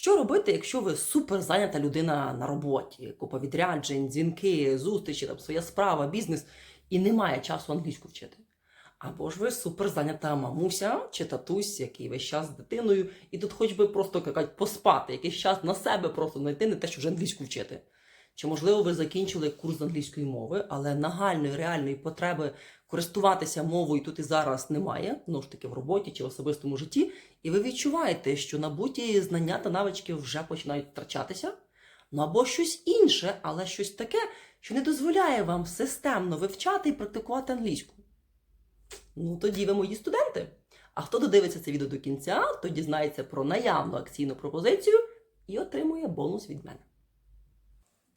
Що робити, якщо ви супер зайнята людина на роботі, купа відряджень, дзвінки, зустрічі, там своя справа, бізнес, і немає часу англійську вчити? Або ж ви супер зайнята мамуся чи татусь, який весь час з дитиною, і тут хоч би просто як поспати, якийсь час на себе просто знайти, не те, що вже англійську вчити. Чи можливо ви закінчили курс англійської мови, але нагальної реальної потреби користуватися мовою тут і зараз немає, ну ж таки в роботі чи в особистому житті, і ви відчуваєте, що набуті знання та навички вже починають втрачатися? Ну або щось інше, але щось таке, що не дозволяє вам системно вивчати і практикувати англійську. Ну, тоді ви мої студенти. А хто додивиться це відео до кінця, то дізнається про наявну акційну пропозицію і отримує бонус від мене.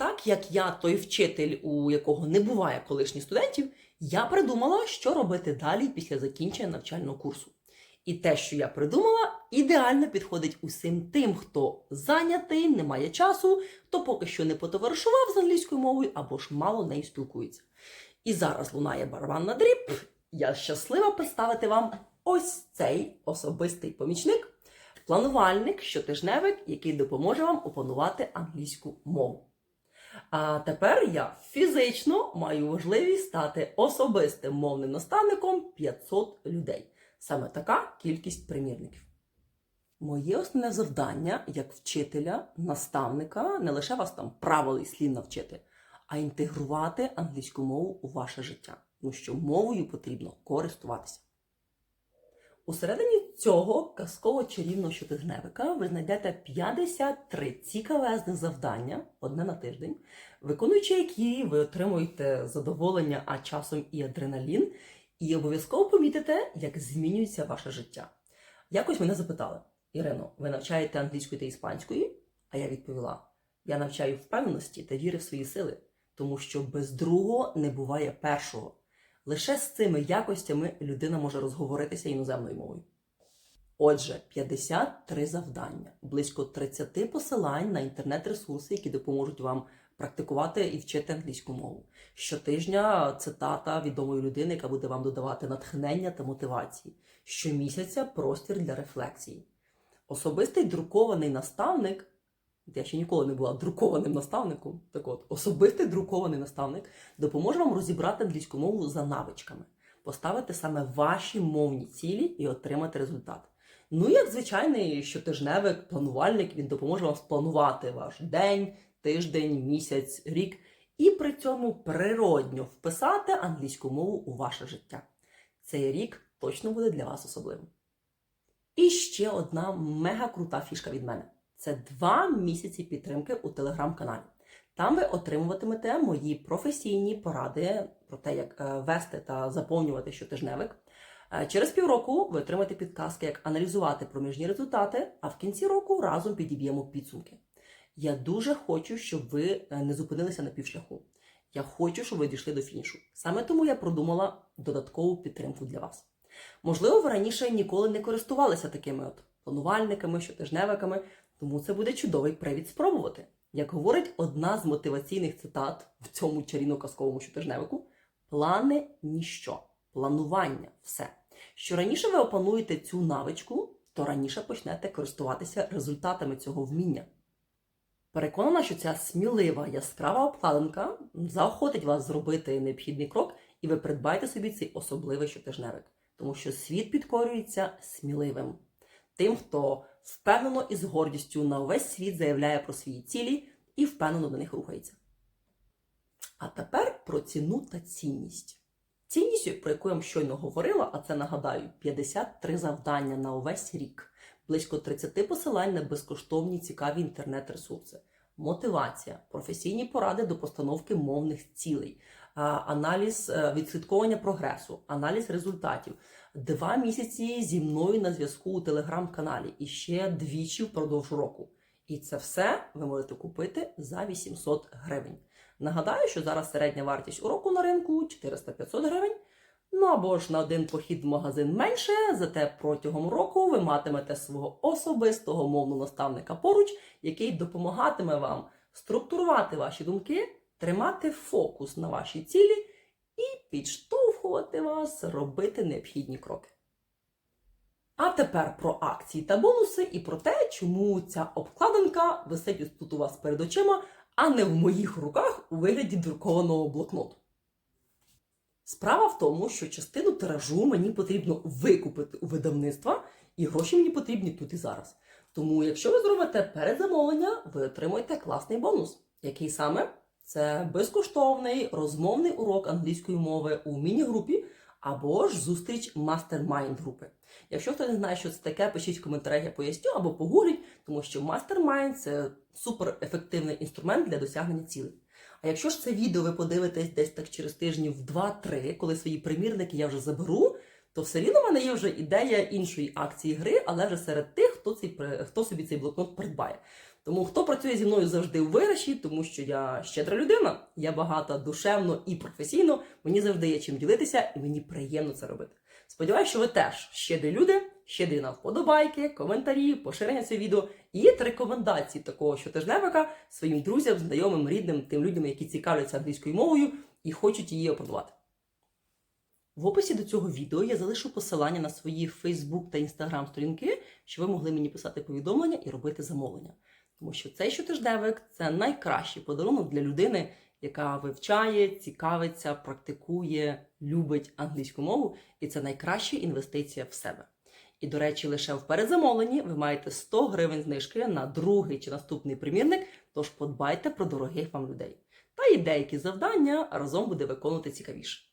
Так як я той вчитель, у якого не буває колишніх студентів, я придумала, що робити далі після закінчення навчального курсу. І те, що я придумала, ідеально підходить усім тим, хто зайнятий, не має часу, хто поки що не потоваришував з англійською мовою або ж мало нею спілкується. І зараз лунає барабан на дріб. Я щаслива представити вам ось цей особистий помічник, планувальник, щотижневик, який допоможе вам опанувати англійську мову. А тепер я фізично маю можливість стати особистим мовним наставником 500 людей. Саме така кількість примірників. Моє основне завдання як вчителя, наставника не лише вас там правил і слів навчити, а інтегрувати англійську мову у ваше життя. Тому що мовою потрібно користуватися. Усередині цього казково чарівного щотижневика ви знайдете 53 цікавезних завдання одне на тиждень, виконуючи які ви отримуєте задоволення, а часом і адреналін, і обов'язково помітите, як змінюється ваше життя. Якось мене запитали: Ірино, ви навчаєте англійської та іспанської? А я відповіла: я навчаю впевненості та віри в свої сили, тому що без другого не буває першого. Лише з цими якостями людина може розговоритися іноземною мовою. Отже, 53 завдання, близько 30 посилань на інтернет-ресурси, які допоможуть вам практикувати і вчити англійську мову. Щотижня цитата відомої людини, яка буде вам додавати натхнення та мотивації. Щомісяця простір для рефлексії. Особистий друкований наставник. Я ще ніколи не була друкованим наставником. Так от, особистий друкований наставник допоможе вам розібрати англійську мову за навичками, поставити саме ваші мовні цілі і отримати результат. Ну, як звичайний щотижневик, планувальник, він допоможе вам спланувати ваш день, тиждень, місяць, рік, і при цьому природньо вписати англійську мову у ваше життя. Цей рік точно буде для вас особливим. І ще одна мега крута фішка від мене. Це два місяці підтримки у телеграм-каналі. Там ви отримуватимете мої професійні поради про те, як е, вести та заповнювати щотижневик. Е, Через півроку ви отримаєте підказки, як аналізувати проміжні результати, а в кінці року разом підіб'ємо підсумки. Я дуже хочу, щоб ви е, не зупинилися на півшляху. Я хочу, щоб ви дійшли до фінішу. Саме тому я продумала додаткову підтримку для вас. Можливо, ви раніше ніколи не користувалися такими от планувальниками, щотижневиками, тому це буде чудовий привід спробувати. Як говорить одна з мотиваційних цитат в цьому чарівно-казковому щотижневику: плани ніщо, планування все. Що раніше ви опануєте цю навичку, то раніше почнете користуватися результатами цього вміння. Переконана, що ця смілива яскрава обкладинка заохотить вас зробити необхідний крок, і ви придбаєте собі цей особливий щотижневик, тому що світ підкорюється сміливим. Тим, хто впевнено і з гордістю на увесь світ заявляє про свої цілі і впевнено до них рухається. А тепер про ціну та цінність. Цінність, про яку я вам щойно говорила, а це нагадаю, 53 завдання на увесь рік, близько 30 посилань на безкоштовні цікаві інтернет-ресурси, мотивація, професійні поради до постановки мовних цілей, аналіз е, відслідковування прогресу, аналіз результатів, два місяці зі мною на зв'язку у телеграм-каналі і ще двічі впродовж року. І це все ви можете купити за 800 гривень. Нагадаю, що зараз середня вартість уроку на ринку 400-500 гривень. Ну або ж на один похід в магазин менше, зате протягом року ви матимете свого особистого мовного наставника поруч, який допомагатиме вам структурувати ваші думки, тримати фокус на вашій цілі підштовхувати вас робити необхідні кроки. А тепер про акції та бонуси і про те, чому ця обкладинка висить тут у вас перед очима, а не в моїх руках у вигляді друкованого блокноту. Справа в тому, що частину тиражу мені потрібно викупити у видавництва, і гроші мені потрібні тут і зараз. Тому, якщо ви зробите передзамовлення, ви отримаєте класний бонус. Який саме? Це безкоштовний розмовний урок англійської мови у міні-групі або ж зустріч мастермайнд групи. Якщо хто не знає, що це таке, пишіть в коментарях, я поясню або погугліть, тому що мастермайнд це суперефективний інструмент для досягнення цілей. А якщо ж це відео ви подивитесь десь так через тижнів 2-3, коли свої примірники я вже заберу, то все рівно в мене є вже ідея іншої акції гри, але вже серед тих, хто, цей, хто собі цей блокнот придбає. Тому хто працює зі мною завжди у виграші, тому що я щедра людина, я багата душевно і професійно, мені завжди є чим ділитися, і мені приємно це робити. Сподіваюсь, що ви теж щедрі люди, щедрі на вподобайки, коментарі, поширення цього відео і рекомендації такого щотижневика своїм друзям, знайомим, рідним, тим людям, які цікавляться англійською мовою і хочуть її опанувати. В описі до цього відео я залишу посилання на свої Facebook та Instagram сторінки, щоб ви могли мені писати повідомлення і робити замовлення. Тому що цей щотижневик це найкращий подарунок для людини, яка вивчає, цікавиться, практикує, любить англійську мову, і це найкраща інвестиція в себе. І, до речі, лише в передзамовленні ви маєте 100 гривень знижки на другий чи наступний примірник, тож подбайте про дорогих вам людей. Та і деякі завдання разом буде виконувати цікавіше.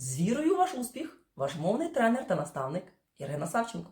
З вірою ваш успіх, ваш мовний тренер та наставник Ірина Савченко.